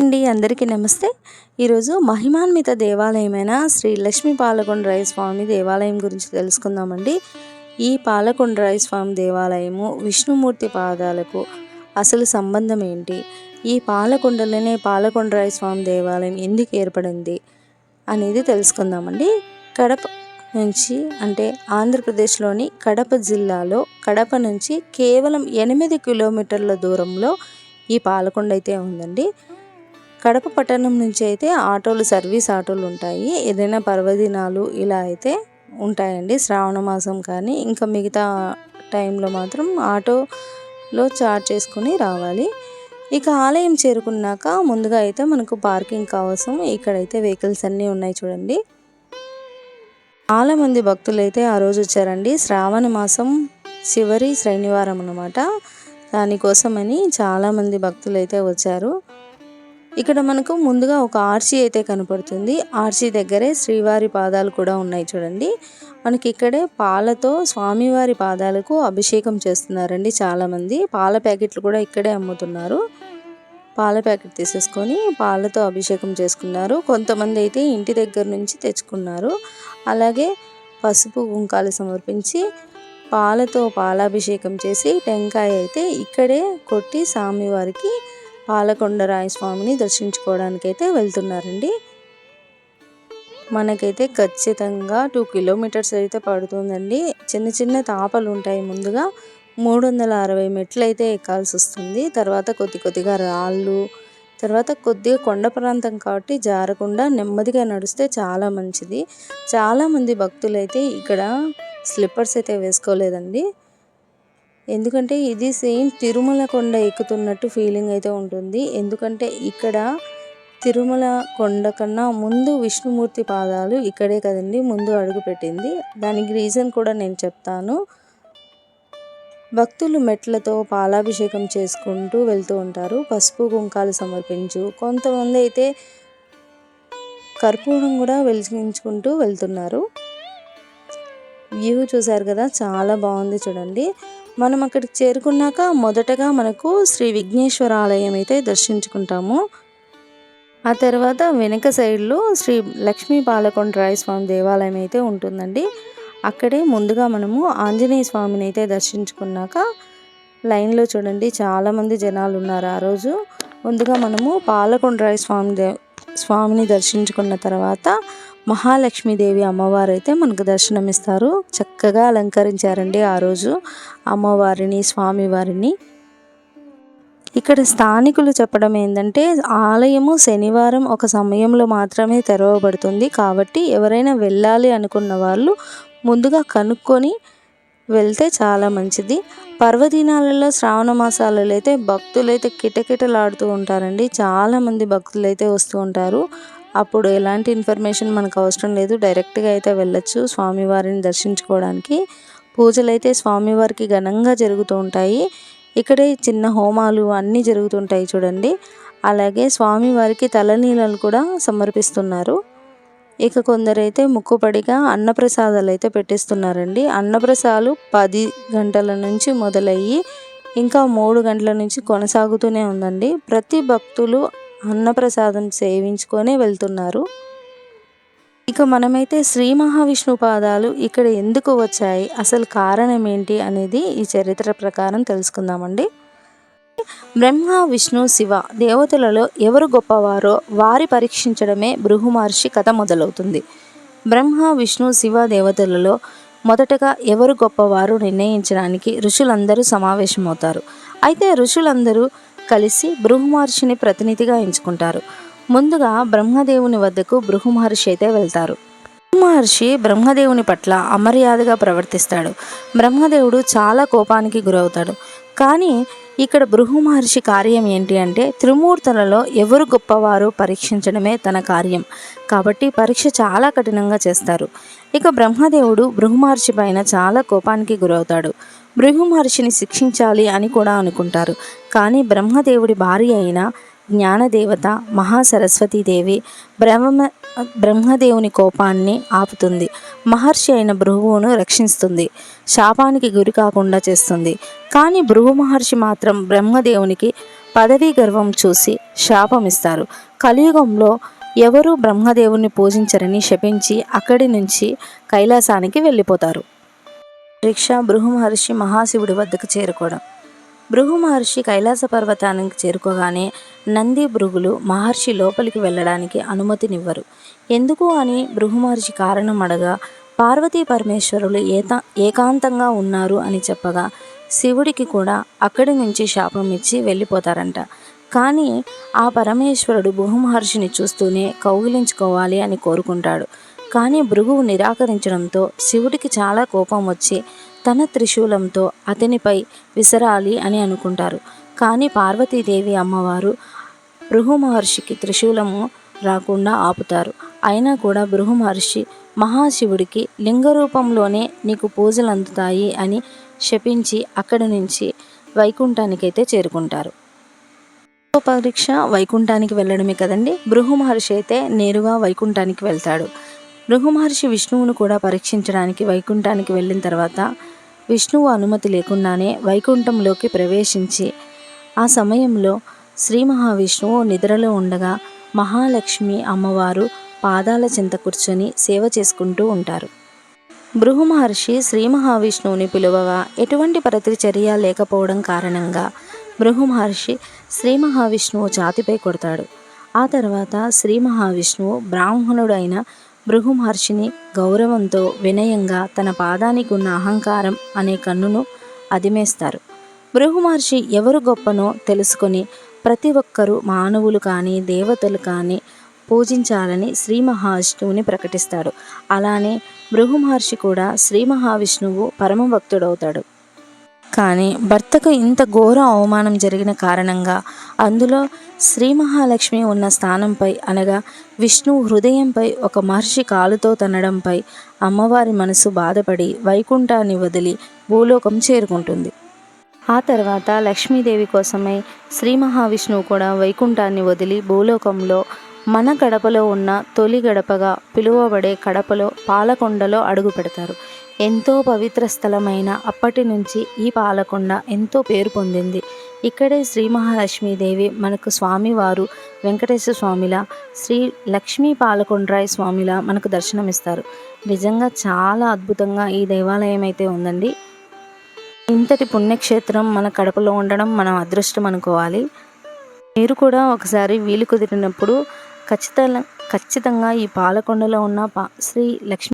అండి అందరికీ నమస్తే. ఈరోజు మహిమాన్విత దేవాలయమైన శ్రీ లక్ష్మీ పాలకొండరాయ స్వామి దేవాలయం గురించి తెలుసుకుందామండి. ఈ పాలకొండరాయ స్వామి దేవాలయము విష్ణుమూర్తి పాదాలకు అసలు సంబంధం ఏంటి? ఈ పాలకొండలోనే పాలకొండరాయ స్వామి దేవాలయం ఎందుకు ఏర్పడింది అనేది తెలుసుకుందామండి. కడప నుంచి అంటే ఆంధ్రప్రదేశ్లోని కడప జిల్లాలో కడప నుంచి కేవలం ఎనిమిది కిలోమీటర్ల దూరంలో ఈ పాలకొండ అయితే ఉందండి. కడప పట్టణం నుంచి అయితే ఆటోలు సర్వీస్ ఆటోలు ఉంటాయి. ఏదైనా పర్వదినాలు ఇలా అయితే ఉంటాయండి. శ్రావణ మాసం కానీ ఇంకా మిగతా టైంలో మాత్రం ఆటోలో చార్జ్ చేసుకుని రావాలి. ఇక ఆలయం చేరుకున్నాక ముందుగా అయితే మనకు పార్కింగ్ కావాల్సిన ఇక్కడైతే వెహికల్స్ అన్నీ ఉన్నాయి చూడండి. చాలామంది భక్తులు అయితే ఆ రోజు వచ్చారండి. శ్రావణ మాసం చివరి శనివారం అనమాట దానికోసమని చాలామంది భక్తులు అయితే వచ్చారు. ఇక్కడ మనకు ముందుగా ఒక ఆర్చి అయితే కనపడుతుంది. ఆర్చి దగ్గరే శ్రీవారి పాదాలు కూడా ఉన్నాయి చూడండి. మనకి ఇక్కడే పాలతో స్వామివారి పాదాలకు అభిషేకం చేస్తున్నారండి చాలామంది. పాల ప్యాకెట్లు కూడా ఇక్కడే అమ్ముతున్నారు. పాల ప్యాకెట్ తీసేసుకొని పాలతో అభిషేకం చేసుకున్నారు. కొంతమంది అయితే ఇంటి దగ్గర నుంచి తెచ్చుకున్నారు. అలాగే పసుపు కుంకాలు సమర్పించి పాలతో పాలాభిషేకం చేసి టెంకాయ అయితే ఇక్కడే కొట్టి స్వామివారికి పాలకొండరాయ స్వామిని దర్శించుకోవడానికైతే వెళ్తున్నారండి. మనకైతే ఖచ్చితంగా టూ కిలోమీటర్స్ అయితే పడుతుందండి. చిన్న చిన్న తాపలు ఉంటాయి ముందుగా. మూడు వందల అరవై మెట్లు అయితే ఎక్కాల్సి వస్తుంది. తర్వాత కొద్ది కొద్దిగా రాళ్ళు తర్వాత కొద్దిగా కొండ ప్రాంతం కాబట్టి జారకుండా నెమ్మదిగా నడిస్తే చాలా మంచిది. చాలామంది భక్తులైతే ఇక్కడ స్లిప్పర్స్ అయితే వేసుకోలేదండి. ఎందుకంటే ఇది సేమ్ తిరుమల కొండ ఎక్కుతున్నట్టు ఫీలింగ్ అయితే ఉంటుంది. ఎందుకంటే ఇక్కడ తిరుమల కొండ కన్నా ముందు విష్ణుమూర్తి పాదాలు ఇక్కడే కదండి ముందు అడుగు పెట్టింది. దానికి రీజన్ కూడా నేను చెప్తాను. భక్తులు మెట్లతో పాలాభిషేకం చేసుకుంటూ వెళ్తూ ఉంటారు. పసుపు కుంకాలు సమర్పించు. కొంతమంది అయితే కర్పూరం కూడా వెలిగించుకుంటూ వెళ్తున్నారు. వ్యూ చూశారు కదా చాలా బాగుంది చూడండి. మనం అక్కడికి చేరుకున్నాక మొదటగా మనకు శ్రీ విఘ్నేశ్వర ఆలయం అయితే దర్శించుకుంటాము. ఆ తర్వాత వెనక సైడ్లో శ్రీ లక్ష్మీ పాలకొండరాయ స్వామి దేవాలయం అయితే ఉంటుందండి. అక్కడే ముందుగా మనము ఆంజనేయ స్వామిని అయితే దర్శించుకున్నాక లైన్లో చూడండి చాలామంది జనాలు ఉన్నారు ఆ రోజు. ముందుగా మనము పాలకొండరాయ స్వామి దే స్వామిని దర్శించుకున్న తర్వాత మహాలక్ష్మీదేవి అమ్మవారు అయితే మనకు దర్శనమిస్తారు. చక్కగా అలంకరించారండి ఆ రోజు అమ్మవారిని స్వామివారిని. ఇక్కడ స్థానికులు చెప్పడం ఏంటంటే ఆలయము శనివారం ఒక సమయంలో మాత్రమే తెరవబడుతుంది. కాబట్టి ఎవరైనా వెళ్ళాలి అనుకున్న వాళ్ళు ముందుగా కనుక్కొని వెళ్తే చాలా మంచిది. పర్వదినాలలో శ్రావణ మాసాలలో అయితే భక్తులైతే కిటకిటలాడుతూ ఉంటారండి. చాలామంది భక్తులు అయితే వస్తూ ఉంటారు. అప్పుడు ఎలాంటి ఇన్ఫర్మేషన్ మనకు అవసరం లేదు. డైరెక్ట్గా అయితే వెళ్ళొచ్చు స్వామివారిని దర్శించుకోవడానికి. పూజలు అయితే స్వామివారికి ఘనంగా జరుగుతూ ఉంటాయి. ఇక్కడే చిన్న హోమాలు అన్నీ జరుగుతుంటాయి చూడండి. అలాగే స్వామివారికి తలనీళ్ళలు కూడా సమర్పిస్తున్నారు. ఇక కొందరైతే ముక్కుపడిగా అన్నప్రసాదాలు అయితే పెట్టిస్తున్నారండి. అన్నప్రసాదాలు పది గంటల నుంచి మొదలయ్యి ఇంకా మూడు గంటల నుంచి కొనసాగుతూనే ఉందండి. ప్రతి భక్తులు అన్నప్రసాదం సేవించుకొని వెళ్తున్నారు. ఇక మనమైతే శ్రీ మహావిష్ణు పాదాలు ఇక్కడ ఎందుకు వచ్చాయి అసలు కారణం ఏంటి అనేది ఈ చరిత్ర ప్రకారం తెలుసుకుందామండి. బ్రహ్మ విష్ణు శివ దేవతలలో ఎవరు గొప్పవారో వారి పరీక్షించడమే భృగు మహర్షి కథ మొదలవుతుంది. బ్రహ్మ విష్ణు శివ దేవతలలో మొదటగా ఎవరు గొప్పవారు నిర్ణయించడానికి ఋషులందరూ సమావేశమవుతారు. అయితే ఋషులందరూ కలిసి బృహమహర్షిని ప్రతినిధిగా ఎంచుకుంటారు. ముందుగా బ్రహ్మదేవుని వద్దకు బృహమహర్షి అయితే వెళ్తారు. బృహమహర్షి బ్రహ్మదేవుని పట్ల అమర్యాదగా ప్రవర్తిస్తాడు. బ్రహ్మదేవుడు చాలా కోపానికి గురవుతాడు. కానీ ఇక్కడ బృహమహర్షి కార్యం ఏంటి అంటే త్రిమూర్తులలో ఎవరు గొప్పవారు పరీక్షించడమే తన కార్యం. కాబట్టి పరీక్ష చాలా కఠినంగా చేస్తారు. ఇక బ్రహ్మదేవుడు బృహమహర్షి పైన చాలా కోపానికి గురవుతాడు. భృగు మహర్షిని శిక్షించాలి అని కూడా అనుకుంటారు. కానీ బ్రహ్మదేవుడి భార్య అయిన జ్ఞానదేవత మహాసరస్వతీదేవి బ్రహ్మ బ్రహ్మదేవుని కోపాన్ని ఆపుతుంది. మహర్షి అయిన భృగువును రక్షిస్తుంది. శాపానికి గురి కాకుండా చేస్తుంది. కానీ భృగు మహర్షి మాత్రం బ్రహ్మదేవునికి పదవీ గర్వం చూసి శాపమిస్తారు. కలియుగంలో ఎవరు బ్రహ్మదేవుని పూజించరని శపించి అక్కడి నుంచి కైలాసానికి వెళ్ళిపోతారు. రిక్షా భృగు మహర్షి మహాశివుడి వద్దకు చేరుకోవడం. భృగు మహర్షి కైలాస పర్వతానికి చేరుకోగానే నంది భృగులు మహర్షి లోపలికి వెళ్ళడానికి అనుమతినివ్వరు. ఎందుకు అని భృగు మహర్షి కారణం అడగా పార్వతీ పరమేశ్వరులు ఏతా ఏకాంతంగా ఉన్నారు అని చెప్పగా శివుడికి కూడా అక్కడి నుంచి శాపం ఇచ్చి వెళ్ళిపోతారంట. కానీ ఆ పరమేశ్వరుడు భృగు మహర్షిని చూస్తూనే కౌగిలించుకోవాలి అని కోరుకుంటాడు. కానీ భృగువు నిరాకరించడంతో శివుడికి చాలా కోపం వచ్చి తన త్రిశూలంతో అతనిపై విసరాలి అని అనుకుంటారు. కానీ పార్వతీదేవి అమ్మవారు భృగు మహర్షికి త్రిశూలము రాకుండా ఆపుతారు. అయినా కూడా భృగు మహర్షి మహాశివుడికి లింగ రూపంలోనే నీకు పూజలు అందుతాయి అని శపించి అక్కడి నుంచి వైకుంఠానికైతే చేరుకుంటారు. పరీక్ష వైకుంఠానికి వెళ్ళడమే కదండి. భృగు మహర్షి అయితే నేరుగా వైకుంఠానికి వెళ్తాడు. భృగు మహర్షి విష్ణువును కూడా పరీక్షించడానికి వైకుంఠానికి వెళ్ళిన తర్వాత విష్ణువు అనుమతి లేకుండానే వైకుంఠంలోకి ప్రవేశించి ఆ సమయంలో శ్రీ మహావిష్ణువు నిద్రలో ఉండగా మహాలక్ష్మి అమ్మవారు పాదాల చింత కూర్చొని సేవ చేసుకుంటూ ఉంటారు. భృగు మహర్షి శ్రీ మహావిష్ణువుని పిలువగా ఎటువంటి ప్రతిచర్య లేకపోవడం కారణంగా భృగు మహర్షి శ్రీ మహావిష్ణువు ఛాతిపై కొడతాడు. ఆ తర్వాత శ్రీ మహావిష్ణువు బ్రాహ్మణుడైన భృగు మహర్షిని గౌరవంతో వినయంగా తన పాదానికి ఉన్న అహంకారం అనే కన్నును అదిమేస్తారు. భృగు మహర్షి ఎవరు గొప్పనో తెలుసుకొని ప్రతి ఒక్కరూ మానవులు కానీ దేవతలు కానీ పూజించాలని శ్రీ మహావిష్ణువుని ప్రకటిస్తాడు. అలానే భృగు మహర్షి కూడా శ్రీ మహావిష్ణువు పరమ భక్తుడవుతాడు కానీ భర్తకు ఇంత ఘోర అవమానం జరిగిన కారణంగా అందులో శ్రీ మహాలక్ష్మి ఉన్న స్థానంపై అనగా విష్ణువు హృదయంపై ఒక మహర్షి కాలుతో తన్నడంపై అమ్మవారి మనసు బాధపడి వైకుంఠాన్ని వదిలి భూలోకం చేరుకుంటుంది. ఆ తర్వాత లక్ష్మీదేవి కోసమై శ్రీ మహావిష్ణువు కూడా వైకుంఠాన్ని వదిలి భూలోకంలో మన గడపలో ఉన్న తొలి గడపగా పిలువబడే కడపలో పాలకొండలో అడుగు పెడతారు. ఎంతో పవిత్ర స్థలమైన అప్పటి నుంచి ఈ పాలకొండ ఎంతో పేరు పొందింది. ఇక్కడే శ్రీ మహాలక్ష్మీదేవి మనకు స్వామివారు వెంకటేశ్వర స్వామిలా శ్రీ లక్ష్మీ పాలకొండరాయ స్వామిలా మనకు దర్శనమిస్తారు. నిజంగా చాలా అద్భుతంగా ఈ దేవాలయం అయితే ఉందండి. ఇంతటి పుణ్యక్షేత్రం మన కడపలో ఉండడం మనం అదృష్టం అనుకోవాలి. మీరు కూడా ఒకసారి వీలు కుదిరినప్పుడు ఖచ్చితంగా ఖచ్చితంగా ఈ పాలకొండలో ఉన్న పా శ్రీ లక్ష్మీ